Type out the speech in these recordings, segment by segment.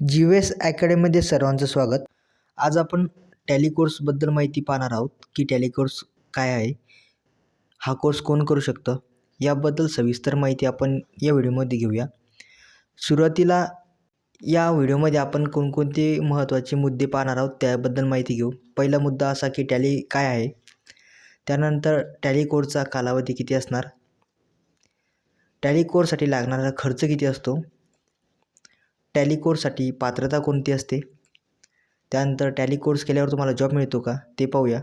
G S अकॅडमीमध्ये सर्वांचं स्वागत. आज आपण टॅली कोर्सबद्दल माहिती पाहणार आहोत की टॅली कोर्स काय आहे हा कोर्स कोण करू शकतं याबद्दल सविस्तर माहिती आपण या व्हिडिओमध्ये घेऊया. सुरुवातीला या व्हिडिओमध्ये आपण कोणकोणते महत्त्वाचे मुद्दे पाहणार आहोत त्याबद्दल माहिती घेऊ. पहिला मुद्दा असा की टॅली काय आहे त्यानंतर टॅली कोर्सचा कालावधी किती असणार टॅली कोर्ससाठी लागणारा खर्च किती असतो टॅली कोर्ससाठी पात्रता कोणती असते? त्यानंतर टॅली कोर्स केल्यावर तुम्हाला जॉब मिळतो का? ते पाहूया.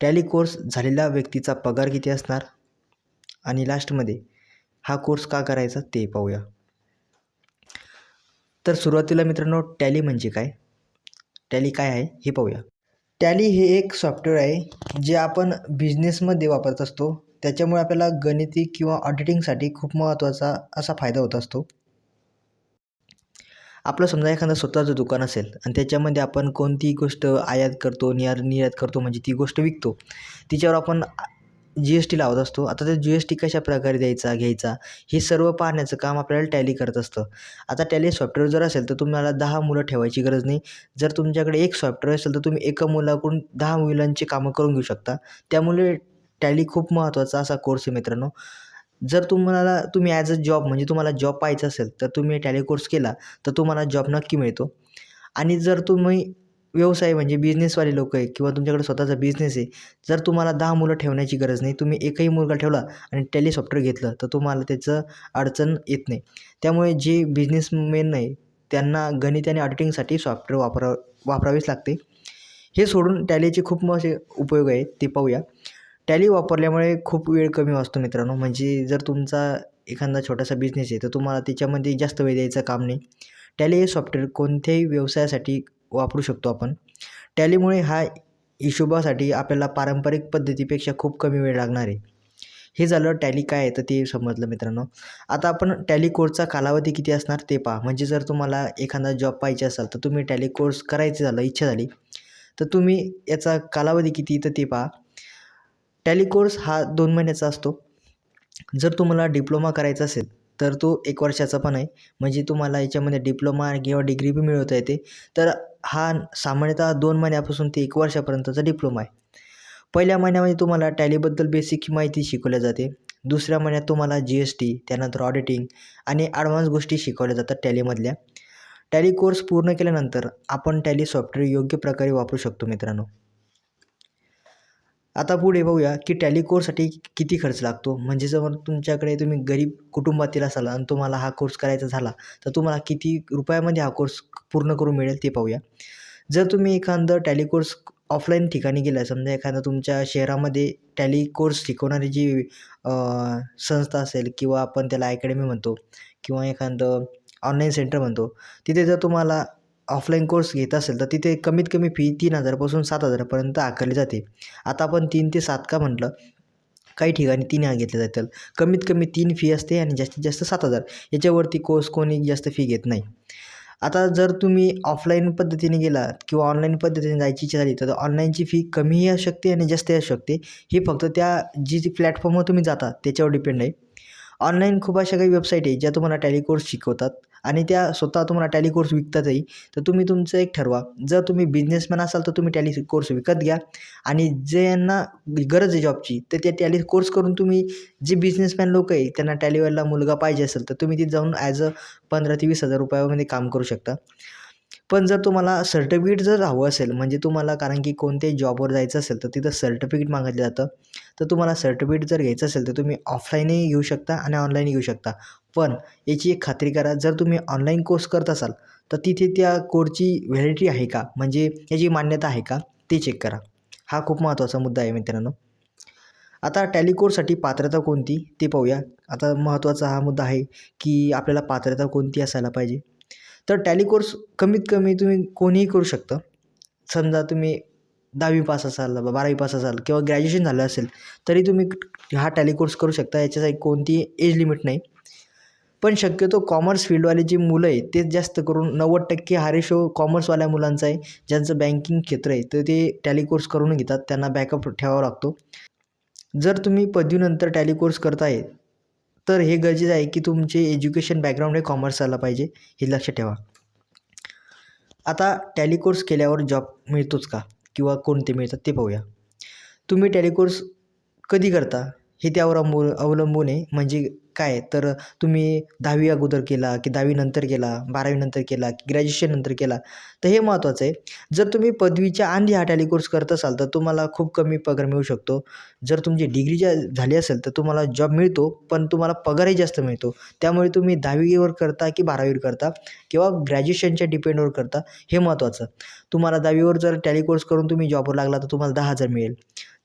टॅली कोर्स झालेल्या व्यक्तीचा पगार किती असणार? आणि लास्टमध्ये हा कोर्स का करायचा ते पाहूया. तर सुरुवातीला मित्रांनो टॅली म्हणजे काय? टॅली काय आहे हे पाहूया. टॅली हे एक सॉफ्टवेअर आहे जे आपण बिझनेसमध्ये वापरत असतो. त्याच्यामुळे आपल्याला गणिती किंवा ऑडिटिंगसाठी खूप महत्त्वाचा असा फायदा होत असतो. आपलं समजा एखादं स्वतःचं दुकान असेल आणि त्याच्यामध्ये आपण कोणतीही गोष्ट आयात करतो नियार निर्यात करतो म्हणजे ती गोष्ट विकतो तिच्यावर आपण जी एस टी लावत असतो. आता ते जी एस टी कशा प्रकारे द्यायचा घ्यायचा हे सर्व पाहण्याचं काम आपल्याला टॅली करत असतं. आता टॅली सॉफ्टवेअर जर असेल तर तुम्हाला दहा मुलं ठेवायची गरज नाही. जर तुमच्याकडे एक सॉफ्टवेअर असेल तर तुम्ही एका मुलाकडून दहा मुलांची कामं करून घेऊ शकता. त्यामुळे टॅली खूप महत्त्वाचा असा कोर्स आहे मित्रांनो. जर तुम्हाला तुम्ही ॲज अ जॉब म्हणजे तुम्हाला जॉब पाहायचा असेल तर तुम्ही टॅली कोर्स केला तर तुम्हाला जॉब नक्की मिळतो. आणि जर तुम्ही व्यवसाय म्हणजे बिझनेसवाले लोक आहे किंवा तुमच्याकडे स्वतःचा बिझनेस आहे जर तुम्हाला दहा मुलं ठेवण्याची गरज नाही तुम्ही एकही मुलगा ठेवला आणि टॅली सॉफ्टवेअर घेतलं तर तुम्हाला त्याचं अडचण येत नाही. त्यामुळे जे बिझनेसमेन आहे त्यांना गणित आणि ऑडिटिंगसाठी सॉफ्टवेअर वापरा वापरावेच लागते. हे सोडून टॅलीचे खूप असे उपयोग आहेत ते पाहूया. टॅली वापरल्यामुळे खूप वेळ कमी वाचतो मित्रांनो. म्हणजे जर तुमचा एखादा छोटासा बिझनेस आहे तर तुम्हाला त्याच्यामध्ये जास्त वेळ द्यायचं काम नाही. टॅली हे सॉफ्टवेअर कोणत्याही व्यवसायासाठी वापरू शकतो आपण. टॅलीमुळे हा हिशोबासाठी आपल्याला पारंपरिक पद्धतीपेक्षा खूप कमी वेळ लागणार आहे. हे झालं टॅली काय आहे तर ते समजलं मित्रांनो. आता आपण टॅली कोर्सचा कालावधी किती असणार ते पहा. म्हणजे जर तुम्हाला एखादा जॉब पाहिजे असाल तर तुम्ही टॅली कोर्स करायचं झालं इच्छा झाली तर तुम्ही याचा कालावधी किती तर ते पहा. टॅली कोर्स हा दोन महिन्याचा असतो. जर तुम्हाला डिप्लोमा करायचा असेल तर तो एक वर्षाचा पण आहे. म्हणजे तुम्हाला याच्यामध्ये डिप्लोमा किंवा डिग्री बी मिळवता येते. तर हा सामान्यतः दोन महिन्यापासून ते एक वर्षापर्यंतचा डिप्लोमा आहे. पहिल्या महिन्यामध्ये तुम्हाला टॅलीबद्दल बेसिक माहिती शिकवल्या जाते. दुसऱ्या महिन्यात तुम्हाला जी एस टी त्यानंतर ऑडिटिंग आणि ॲडव्हान्स गोष्टी शिकवल्या जातात टॅलीमधल्या. टॅली कोर्स पूर्ण केल्यानंतर आपण टॅली सॉफ्टवेअर योग्य प्रकारे वापरू शकतो मित्रांनो. आता पुढे बघूया की टॅली कोर्ससाठी किती खर्च लागतो. म्हणजे जर तुमच्याकडे तुम्ही गरीब कुटुंबातील असाल आणि तुम्हाला हा कोर्स करायचा झाला तर तुम्हाला किती रुपयामध्ये हा कोर्स पूर्ण करून मिळेल ते पाहूया. जर तुम्ही एखादं टॅली कोर्स ऑफलाईन ठिकाणी गेला समजा एखादं तुमच्या शहरामध्ये टॅली कोर्स शिकवणारी जी संस्था असेल किंवा आपण त्याला अकॅडमी म्हणतो किंवा एखादं ऑनलाईन सेंटर म्हणतो तिथे जर तुम्हाला ऑफलाईन कोर्स घेत असेल तर तिथे कमीत कमी फी तीन हजारपासून सात हजारापर्यंत आकारली जाते. आता आपण तीन ते सात का म्हटलं काही ठिकाणी तीन घेतले जातील. कमीत कमी तीन फी असते आणि जास्तीत जास्त सात हजार. याच्यावरती कोर्स कोणी जास्त फी घेत नाही. आता जर तुम्ही ऑफलाईन पद्धतीने गेला किंवा ऑनलाईन पद्धतीने जायची इच्छा झाली तर ऑनलाईनची फी कमीही असू शकते आणि जास्तही असू शकते. हे फक्त त्या जी जी प्लॅटफॉर्मवर तुम्ही जाता त्याच्यावर डिपेंड आहे. ऑनलाईन खूप अशा काही वेबसाईट आहे ज्या तुम्हाला टॅली कोर्स शिकवतात. आणि त्या स्वतः तुम्हाला टॅली कोर्स विकतातही तर तुम्ही तुमचं एक ठरवा. जर तुम्ही बिझनेसमॅन असाल तर तुम्ही टॅली कोर्स विकत घ्या. आणि जे यांना गरज आहे जॉबची तर त्या टॅली कोर्स करून तुम्ही जे बिझनेसमॅन लोक आहे त्यांना टॅलीवाला मुलगा पाहिजे असेल तर तुम्ही तिथे जाऊन ॲज अ पंधरा ते वीस हजार रुपयामध्ये काम करू शकता. पण जर तुम्हाला सर्टिफिकेट जर हवं असेल म्हणजे तुम्हाला कारण की कोणत्याही जॉबवर जायचं असेल तर तिथं सर्टिफिकेट मागितलं जातं. तर तुम्हाला सर्टिफिकेट जर घ्यायचं असेल तर तुम्ही ऑफलाईनही घेऊ शकता आणि ऑनलाईनही घेऊ शकता. पण याची एक खात्री करा जर तुम्ही ऑनलाईन कोर्स करत असाल तर तिथे त्या कोर्सची व्हॅलिडिटी आहे का? म्हणजे याची मान्यता आहे का? ते चेक करा. हा खूप महत्त्वाचा मुद्दा आहे मित्रांनो. आता टॅलिकोरसाठी पात्रता कोणती? ते पाहूया. आता महत्त्वाचा हा मुद्दा आहे की आपल्याला पात्रता कोणती असायला पाहिजे? तर टॅली कोर्स कमीत कमी तुम्ही कोणीही करू शकता. समजा तुम्ही दहावी पास असाल बारावी पास असाल किंवा ग्रॅज्युएशन झालं असेल तरी तुम्ही हा टॅली कोर्स करू शकता. याच्यासाठी कोणती एज लिमिट नाही. पण शक्यतो कॉमर्स फील्डवाले जी मुलं आहे ते जास्त करून नव्वद टक्के हा रेशो कॉमर्सवाल्या मुलांचा आहे. ज्यांचं बँकिंग क्षेत्र आहे तर ते टॅली कोर्स करून घेतात. त्यांना बॅकअप ठेवावा लागतो. जर तुम्ही पदवीनंतर टॅली कोर्स करताय तर हे गरजेचं आहे की तुमचे एज्युकेशन बॅकग्राऊंड हे कॉमर्स आला पाहिजे हे लक्षात ठेवा. आता टॅली कोर्स केल्यावर जॉब मिळतोच का? किंवा कोणते मिळतात ते पाहूया. तुम्ही टॅली कोर्स कधी करता? हे त्यावर अवलंबून अवलंबून आहे. म्हणजे काय? तर तुम्ही दहावी अगोदर केला की दहावी नंतर केला बारावी नंतर केला की ग्रॅज्युएशन नंतर केला. तर हे महत्त्वाचं आहे. जर तुम्ही पदवीच्या आधी हा टॅली कोर्स करत असाल तर तुम्हाला खूप कमी पगार मिळू शकतो. जर तुमची डिग्री ज्या झाली असेल तर तुम्हाला जॉब मिळतो पण तुम्हाला पगारही जास्त मिळतो. त्यामुळे तुम्ही दहावीवर करता की बारावीवर करता किंवा ग्रॅज्युएशनच्या डिपेंडवर करता हे महत्त्वाचं तुम्हाला दहावीवर जर टॅली कोर्स करून तुम्ही जॉबवर लागला तर तुम्हाला दहा हजार मिळेल.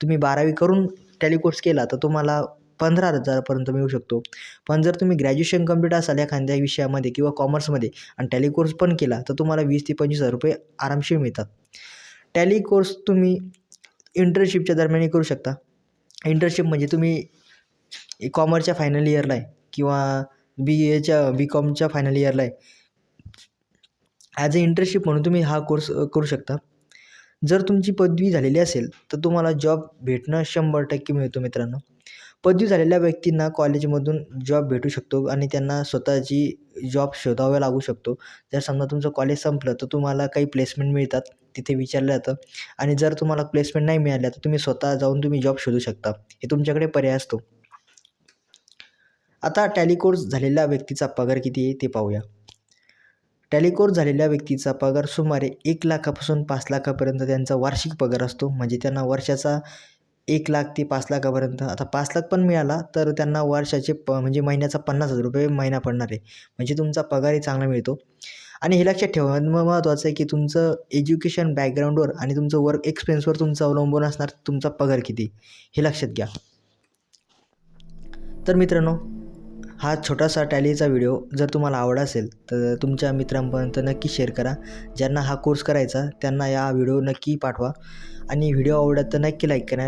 तुम्ही बारावी करून टॅली कोर्स केला तर तुम्हाला पंधरा हजारापर्यंत मिळू शकतो. पण जर तुम्ही ग्रॅज्युएशन कंप्लीट असाल एखाद्या विषयामध्ये किंवा कॉमर्समध्ये आणि टॅली कोर्स पण केला तर तुम्हाला वीस ते पंचवीस हजार रुपये आरामशीर मिळतात. टॅली कोर्स तुम्ही इंटर्नशिपच्या दरम्यानही करू शकता. इंटर्नशिप म्हणजे तुम्ही कॉमर्सच्या फायनल इयरला आहे किंवा बी एच्या बी कॉमच्या फायनल इयरला आहे. ॲज अ इंटर्नशिप म्हणून तुम्ही हा कोर्स करू शकता. जर तुमची पदवी झालेली असेल तर तुम्हाला जॉब भेटणं शंभर टक्के मिळतो मित्रांनो. पदवी झालेल्या व्यक्तींना कॉलेजमधून जॉब भेटू शकतो आणि त्यांना स्वतःची जॉब शोधावा लागू शकतो. जर समजा तुमचं कॉलेज संपलं तर तुम्हाला काही प्लेसमेंट मिळतात तिथे विचारलं जातं. आणि जर तुम्हाला प्लेसमेंट नाही मिळाल्या तर तुम्ही स्वतः जाऊन तुम्ही जॉब शोधू शकता. हे तुमच्याकडे पर्याय असतो. आता टॅलिकोर्स झालेल्या व्यक्तीचा पगार किती आहे ते पाहूया. टॅलिकोर्स झालेल्या व्यक्तीचा पगार सुमारे एक लाखापासून पाच लाखापर्यंत त्यांचा वार्षिक पगार असतो. म्हणजे त्यांना वर्षाचा एक लाख ते पाच लाखापर्यंत. आता पाच लाख पण मिळाला तर त्यांना वर्षाचे प म्हणजे महिन्याचा पन्नास हजार रुपये महिना पडणार आहे. म्हणजे तुमचा पगारही चांगला मिळतो. आणि हे लक्षात ठेवा महत्त्वाचं आहे की तुमचं एज्युकेशन बॅकग्राऊंडवर आणि तुमचं वर्क एक्सपिरियन्सवर तुमचं अवलंबून असणार तुमचा पगार किती? हे लक्षात घ्या. तर मित्रांनो हा छोटासा टॅलीचा व्हिडिओ जर तुम्हाला आवड असेल तर तुमच्या मित्रांपर्यंत नक्की शेअर करा. ज्यांना हा कोर्स करायचा त्यांना या व्हिडिओ नक्की पाठवा. आणि व्हिडिओ आवडत तर नक्की लाईक करा